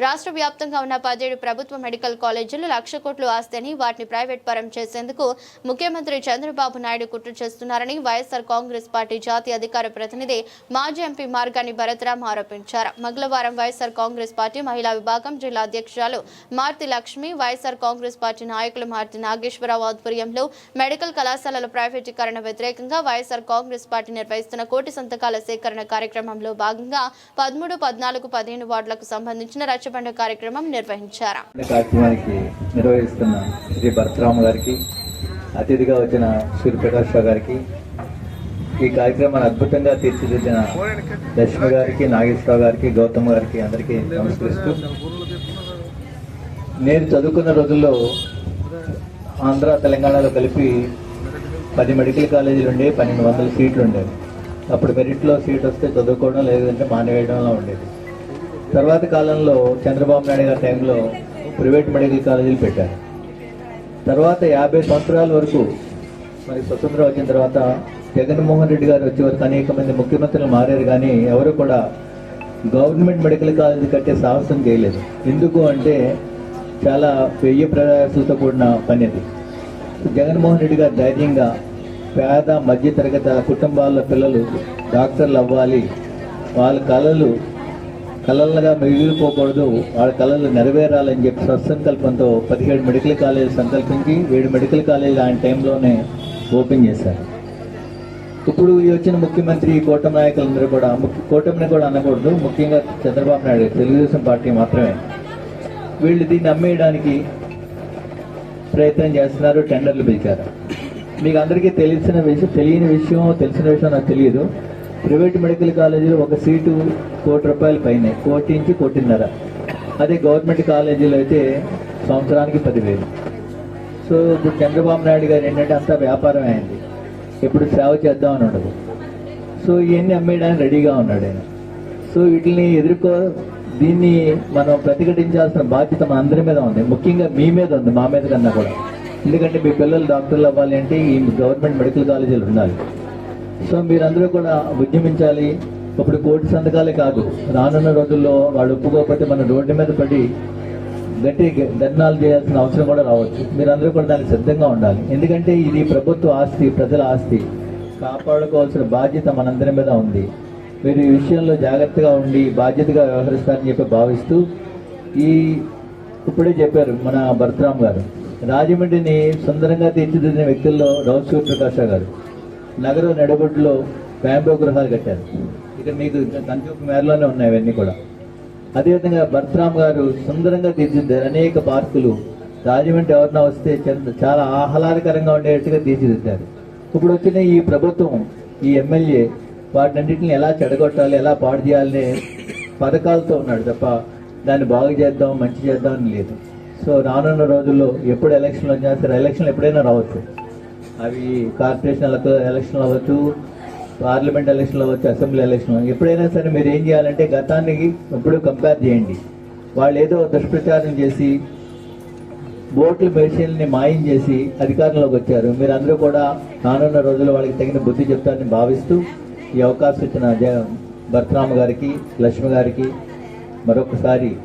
రాష్ట్ర వ్యాప్తంగా ఉన్న పదిహేడు ప్రభుత్వ మెడికల్ కాలేజీలు లక్ష కోట్లు ఆస్తిని వాటిని ప్రైవేట్ పరం చేసేందుకు ముఖ్యమంత్రి చంద్రబాబు నాయుడు కుట్ర చేస్తున్నారని వైఎస్ఆర్ కాంగ్రెస్ పార్టీ జాతీయ అధికార ప్రతినిధి మాజీ ఎంపీ మార్గాని భరతరామ్ ఆరోపించారు. మంగళవారం వైఎస్ఆర్ కాంగ్రెస్ పార్టీ మహిళా విభాగం జిల్లా అధ్యక్షురాలు Maruthi Lakshmi YSR Congress party నాయకులు మారుతి నాగేశ్వరరావు ఆధ్వర్యంలో మెడికల్ కళాశాలల ప్రైవేటీకరణ వ్యతిరేకంగా వైఎస్ఆర్ కాంగ్రెస్ పార్టీ నిర్వహిస్తున్న కోటి సంతకాల సేకరణ కార్యక్రమంలో భాగంగా పదమూడు పద్నాలుగు పదిహేను వార్డులకు సంబంధించిన రచ పండుగ కార్యక్రమం నిర్వహించారు. కార్యక్రమానికి నిర్వహిస్తున్న శ్రీ భరతరామ గారికి అతిథిగా వచ్చిన శ్రీ రావు గారికి ఈ కార్యక్రమాన్ని అద్భుతంగా తీర్చిదిద్దిన లక్ష్మి గారికి నాగేశ్వరరావు గారికి గౌతమ్ గారికి అందరికీ నమస్కరిస్తూ నేను చదువుకున్న రోజుల్లో ఆంధ్ర తెలంగాణలో కలిపి పది మెడికల్ కాలేజీలు ఉండే పన్నెండు వందల సీట్లు ఉండేవి. అప్పుడు మెరిట్లో సీట్ వస్తే చదువుకోవడం లేదంటే మానేయడంలో ఉండేది. తర్వాత కాలంలో చంద్రబాబు నాయుడు గారి టైంలో ప్రైవేట్ మెడికల్ కాలేజీలు పెట్టారు. తర్వాత యాభై సంవత్సరాల వరకు మరి స్వతంత్రం వచ్చిన తర్వాత జగన్మోహన్ రెడ్డి గారు వచ్చే వరకు అనేక మంది ముఖ్యమంత్రులు మారారు కానీ ఎవరు కూడా గవర్నమెంట్ మెడికల్ కాలేజీ కట్టే సాహసం చేయలేదు. ఎందుకు అంటే చాలా వెయ్యి ప్రయాసాలతో కూడిన పని అది. జగన్మోహన్ రెడ్డి గారు ధైర్యంగా పేద మధ్యతరగతి కుటుంబాల పిల్లలు డాక్టర్లు అవ్వాలి. వాళ్ళ కళలు కళలుగా మిగిలిపోకూడదు. వాళ్ళ కళలు నెరవేరాలని చెప్పి సత్సంకల్పంతో పదిహేడు మెడికల్ కాలేజ్ సంకల్పించి ఏడు మెడికల్ కాలేజ్ ఆయన టైంలోనే ఓపెన్ చేశారు. ఇప్పుడు ఈ వచ్చిన ముఖ్యమంత్రి కూటమి నాయకులందరూ కూడా ముఖ్య- కూటమిని కూడా అనకూడదు. ముఖ్యంగా చంద్రబాబు నాయుడు తెలుగుదేశం పార్టీ మాత్రమే. వీళ్ళు దీన్ని అమ్మేయడానికి ప్రయత్నం చేస్తున్నారు టెండర్లు పిలిచారు. మీకు అందరికీ తెలిసిన విషయం తెలియని విషయం తెలిసిన విషయం నాకు తెలియదు. ప్రైవేట్ మెడికల్ కాలేజీలో ఒక సీటు కోటి రూపాయల పైన కోటి నుంచి కోటిన్నర. అదే గవర్నమెంట్ కాలేజీలో అయితే సంవత్సరానికి పదివేలు. సో ఇప్పుడు చంద్రబాబు నాయుడు గారు ఏంటంటే అంతా వ్యాపారం అయింది. ఇప్పుడు సేవ చేద్దాం అని ఉండదు. సో ఇవన్నీ అమ్మేయడానికి రెడీగా ఉన్నాడు ఆయన. సో వీటిని ఎదుర్కో దీన్ని మనం ప్రతిఘటించాల్సిన బాధ్యత మన అందరి మీద ఉంది. ముఖ్యంగా మీ మీద ఉంది మా మీద కన్నా కూడా. ఎందుకంటే మీ పిల్లలు డాక్టర్లు అవ్వాలి అంటే ఈ గవర్నమెంట్ మెడికల్ కాలేజీలు ఉండాలి. సో మీరందరూ కూడా ఉద్యమించాలి ఇప్పుడు కోటి సంతకాలే కాదు. రానున్న రోజుల్లో వాళ్ళు ఒప్పుకోకపోతే మన రోడ్డు మీద పడి గట్టి ధర్నాలు చేయాల్సిన అవసరం కూడా రావచ్చు. మీరందరూ కూడా దానికి సిద్ధంగా ఉండాలి. ఎందుకంటే ఇది ప్రభుత్వ ఆస్తి ప్రజల ఆస్తి. కాపాడుకోవాల్సిన బాధ్యత మనందరి మీద ఉంది. మీరు ఈ విషయంలో జాగ్రత్తగా ఉండి బాధ్యతగా వ్యవహరిస్తారని చెప్పి భావిస్తూ ఈ ఇప్పుడే చెప్పారు మన భరతరామ్ గారు. రాజమండ్రిని సుందరంగా తీర్చిదిద్దిన వ్యక్తుల్లో రౌసూర్ ప్రకాశ గారు. నగరం నడిబొడ్డులో బ్యాంబో గృహాలు కట్టారు. ఇక్కడ మీకు కంచూపు మేరలోనే ఉన్నాయి అవన్నీ కూడా. అదేవిధంగా భరతరామ్ గారు సుందరంగా తీర్చిదిద్దారు. అనేక పార్కులు. రాజమండ్రి ఎవరన్నా వస్తే చాలా ఆహ్లాదకరంగా ఉండేట్టుగా తీర్చిదిద్దారు. ఇప్పుడు వచ్చిన ఈ ప్రభుత్వం ఈ ఎమ్మెల్యే వాటినన్నింటిని ఎలా చెడగొట్టాలి ఎలా పాడు చేయాలనే పథకాలతో ఉన్నాడు తప్ప దాన్ని బాగు చేద్దాం మంచి చేద్దాం అని లేదు. సో రానున్న రోజుల్లో ఎప్పుడు ఎలక్షన్లు వచ్చేస్తారు ఎలక్షన్లు ఎప్పుడైనా రావచ్చు. అవి కార్పొరేషన్ ఎలక్షన్లు అవ్వచ్చు పార్లమెంట్ ఎలక్షన్లు అవ్వచ్చు అసెంబ్లీ ఎలక్షన్ ఎప్పుడైనా సరే మీరు ఏం చేయాలంటే గతానికి ఎప్పుడు కంపేర్ చేయండి. వాళ్ళు ఏదో దుష్ప్రచారం చేసి ఓట్ల మెషిన్ని మాయం చేసి అధికారంలోకి వచ్చారు. మీరందరూ కూడా రానున్న రోజుల్లో వాళ్ళకి తగిన బుద్ధి చెప్తారని భావిస్తూ ఈ అవకాశం ఇచ్చిన జ- భరతరామ గారికి లక్ష్మి గారికి మరొకసారి